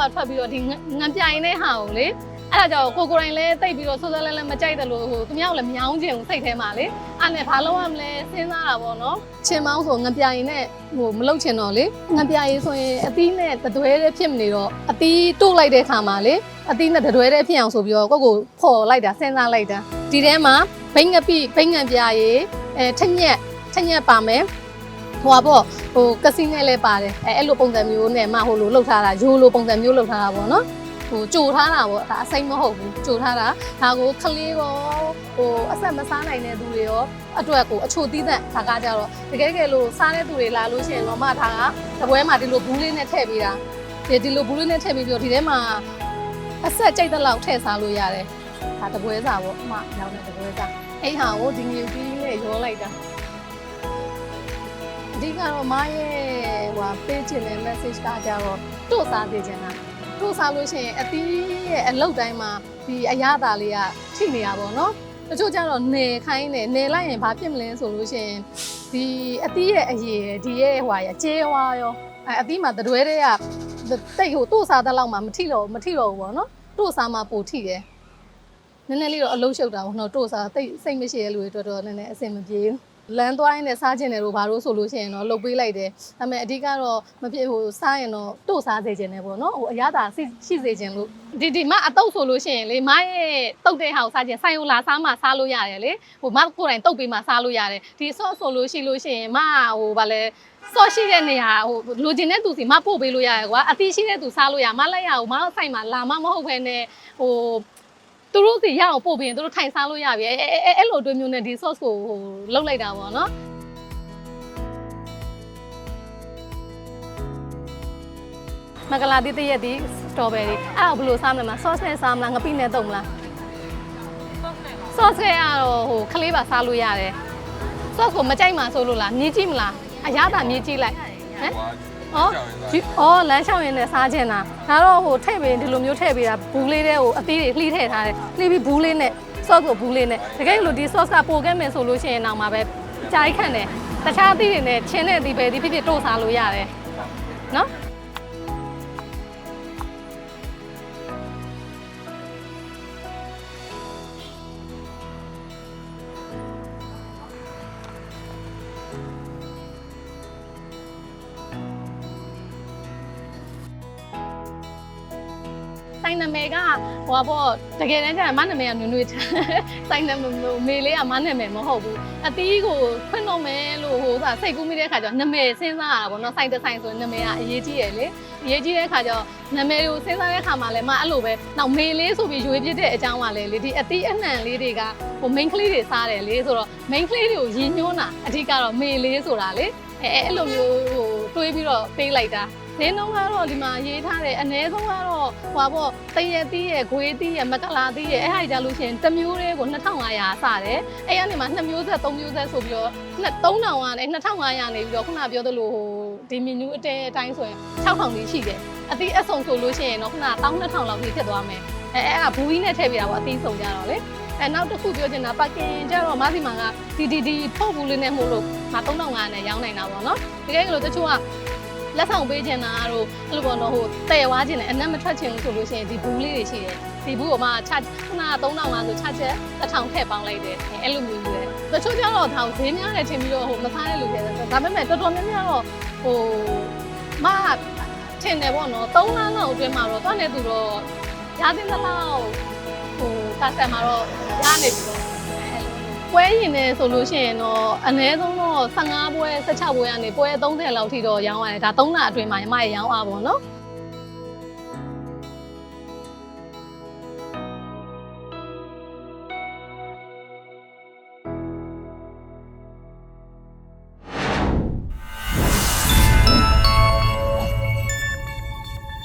ပါထွက်ပြီးတော့ဒီငံပြိုင်တဲ့ဟာကိုလေအဲ့ဒါကြောင့်ကိုကိုယ်တိုင်လည်းတိတ်ပြီးတော့ဆိုးစဲလဲလဲမကြိုက်တယ်လို့ဟိုသူများကလည်းမယောင်းချင်ဘူးစိတ်ထဲမှာလေအဲ့နဲ့ဘာလို့ရမလဲစဉ်းစားတာပေါ့နော်ချင်းမောင်းဆိုငံပြိုင်နဲ့ဟိုမလုတ်ချင်တော့လေငံပြိုင်ဆိုရင်အသီးနဲ့တတွဲတဲ့ဖြစ်မနေတော့အသီးတို့လိုက်တဲ့ခါမှာလေအသီးနဲ့တတွဲတဲ့ဖြစ်အောင်ဆိုပြီးတော့ကိုယ့်ကိုဖော်လိုက်တာစဉ်းစားလိုက်တာဒီထဲမှာဘိန်းငပိဘိန်းငံပြာရည်အဲထက်ညက်ထက်ညက်ပါမယ် ဟိုပါပေါ့ဟိုကစီနဲ့လည်းပါတယ်အဲအဲ့လိုပုံစံမျိုးနဲ့မှဟိုလိုလှုပ်ထားတာရိုးလိုပုံစံမျိုးလှုပ်ထားတာပေါ့နော်ဟိုကြိုထားတာပေါ့ဒါအစိမ့်မဟုတ်ဘူးကြိုထားတာဒါကိုခလေးရောဟိုအဆက်မစားနိုင်တဲ့သူတွေရောအတွက်ကိုအချိုသီးသန့်ဒါကကြတော့တကယ်တကယ်လို့စားတဲ့သူတွေလာလို့ရှိရင်တော့မှဒါကတပွဲမှာဒီလိုဘူးလေးနဲ့ထည့်ပေးတာဒီဒီလိုဘူးလေးနဲ့ထည့်ပြီးတော့ဒီထဲမှာအဆက်ကြိတ်တဲ့လောက်ထည့်စားလို့ရတယ်ဒါတပွဲစားပေါ့အမရောင်းတဲ့တပွဲစားအဲ့ဟာကိုဒီငွေကြီးနဲ့ရောလိုက်တာအ ဓိကတော့မရဲ့ဟိုပေးချင်တဲ့ message ကကြတော့တို့စားသေးချင်တာတို့စားလို့ရှိရင်အသီးရဲ့အလုပ်တိုင်းမှာဒီအရသာလေးကထိနေတာပေါ့နော်တချို့ကျတော့နေခိုင်းနေနေလိုက်ရင်ဘာဖြစ်မလဲဆိုလို့ရှိရင်ဒီအသီးရဲ့အရည်ဒီရဲ့ဟွာရကျဲဝါရောအဲအသီးမှာတတွဲတဲ့ကတိတ်ဟိုတို့စားတဲ့လောက်မှမထိတော့မထိတော့ဘူးပေါ့နော်တို့စားမှပိုထိတယ်နည်းနည်းလေးတော့အလုံးရှုပ်တာပေါ့နော်တို့စားတိတ်စိတ်မရှိတဲ့လူတွေတော်တော်နည်းနည်းအဆင်မပြေဘူး လမ်းသွားရင်းနဲ့စားခြင်းတယ်လို့ဘာလို့ဆိုလို့ရှိရင်တော့လှုပ်ပေးလိုက်တယ်။ဒါပေမဲ့အဓိကတော့မဖြစ်ဟိုစားရင်တော့တို့စားစေခြင်းတယ်ပေါ့နော်။ဟိုအရသာရှိရှိစေခြင်းလို့ဒီဒီမအတုပ်ဆိုလို့ရှိရင်လေမရဲ့တုပ်တဲ့ဟာကိုစားခြင်းဆိုင်ုံလာစားမှစားလို့ရတယ်လေ။ဟိုမကိုယ်တိုင်တုပ်ပေးမှစားလို့ရတယ်။ဒီ sauce ဆိုလို့ရှိလို့ရှိရင်မဟိုဗာလဲဆော့ရှိတဲ့နေရာဟိုလိုချင်တဲ့သူစီမပို့ပေးလို့ရတယ်ကွာအသီးရှိတဲ့သူစားလို့ရမလိုက်ရဘူးမတော့ဆိုင်မှာလာမမဟုတ်ဘဲနဲ့ဟို သူတို့စီရအောင်ပို့ပြီးရင်သူတို့ထိုင်စားလို့ရပြီအဲအဲအဲအဲ့လိုအတွင်းမျိုးနဲ့ဒီ sauce ကိုဟိုလုတ်လိုက်တာပေါ့နော်မကလာတိတရက်ဒီစတော်ဘယ်ရီအဲ့ဒါဘယ်လိုစားမလဲမလား sauce နဲ့စားမလားငပိနဲ့တုံမလား sauce နဲ့ကတော့ဟိုခလေးပါစားလို့ရတယ် sauce ကိုမကြိုက်မှဆိုလို့လားမြည်ကြည့်မလားအရသာမြည်ကြည့်လိုက်ဟမ် အော်ဒီအော်လမ်းလျှောက်ရင်လည်းစားခြင်းလားဒါတော့ဟိုထည့်ပေးဒီလိုမျိုးထည့်ပေးတာဘူးလေးတဲ့ဟိုအသီးတွေလှီးထည့်ထားတယ်လှီးပြီးဘူးလေးနဲ့ sauce ကိုဘူးလေးနဲ့တကယ်လို့ဒီ sauce ကပိုခဲ့မယ်ဆိုလို့ရှိရင်တော့မှပဲကြားခံတယ်တခြားအသီးတွေနဲ့ချင်းတဲ့အသီးပဲဒီဖြစ်ဖြစ်တို့စားလို့ရတယ်နော် နာမည်ကဟိုပါပေါ့တကယ်တမ်းကျရင်မနာမည်ကနွေနွေထဆိုင်နာမည်မေလေးကမနာမည်မဟုတ်ဘူးအတီးကိုဖွင့်တော့မယ်လို့ဟိုသာစိတ်ကူးမိတဲ့ခါကျတော့နာမည်စဉ်းစားရတာပေါ့နော်ဆိုင်တစ်ဆိုင်ဆိုရင်နာမည်ကအရေးကြီးရယ်လေအရေးကြီးတဲ့ခါကျတော့နာမည်ကိုစဉ်းစားတဲ့ခါမှာလည်းမအဲ့လိုပဲနောက်မေလေးဆိုပြီးရွေးပြစ်တဲ့အကြောင်းကလည်းလေဒီအတီးအနှံလေးတွေကဟို main ကလေးတွေစားတယ်လေဆိုတော့ main ကလေးတွေကိုရည်ညွှန်းတာအဓိကတော့မေလေးဆိုတာလေအဲအဲ့လိုမျိုးဟိုတွေးပြီးတော့ပေးလိုက်တာ ဈေးနှုန်းကတော့ဒီမှာရေးထားတယ်အနည်းဆုံးကတော့ဟွာပေါ့တရက်တီးရဲ့ဂွေးတီးရဲ့မကလာတီးရဲ့အဲ့ဟာကြလို့ရှိရင်တစ်မျိုးလေးကို2500စတယ်အဲ့ကနေမှ2မျိုးဆက်3မျိုးဆက်ဆိုပြီးတော့3000ကနေ2500နေပြီးတော့ခုနပြောသလိုဟိုဒီမီနူးအတဲအတိုင်းဆိုရင်6000လေးရှိတယ်အသီးအဆုံဆိုလို့ရှိရင်တော့ခုန12000လောက်ကြီးဖြစ်သွားမယ်အဲအဲ့ကဘူးကြီးနဲ့ထည့်ပြတာပေါ့အသီးဆုံကြတော့လေအဲနောက်တစ်ခုပြောချင်တာပါကင်ကျတော့မသီမာကဒီဒီဒီထုတ်ဘူးလေးနဲ့မို့လို့ငါ3500နဲ့ရောင်းနိုင်တာပေါ့နော်တကယ်လို့တချို့က လက်ဆောင်ပေးချင်တာတို့အဲ့လိုပေါ့နော်ဟိုတည့်ဝါချင်တယ်အနက်မထွက်ချင်ဘူးဆိုလို့ရှိရင်ဒီဘူးလေးတွေရှိတယ်ဒီဘူးကမှချခုန3000ဆိုချချက်1000ထည့်ပေါင်းလိုက်တယ်အဲ့လိုမျိုးလေတချို့ကျတော့ဒါဈေးများတယ်ထင်ပြီးတော့ဟိုမစားတဲ့လူတွေဒါပေမဲ့တော်တော်များများတော့ဟိုမထင်တယ်ပေါ့နော်3လလောက်အတွင်းမှာတော့တွန်းနေသူတော့ရသင့်သလောက်ဟိုကစတမာတော့ရနေပြီတော့ ပွဲရင်နေဆိုလို့ရှိရင်တော့အနည်းဆုံးတော့15ပွဲ16ပွဲကနေပွဲ30လောက်ထိတော့ရောင်းရတယ်ဒါ3လအတွင်းမှာညီမရရောင်းအားပေါ့နော်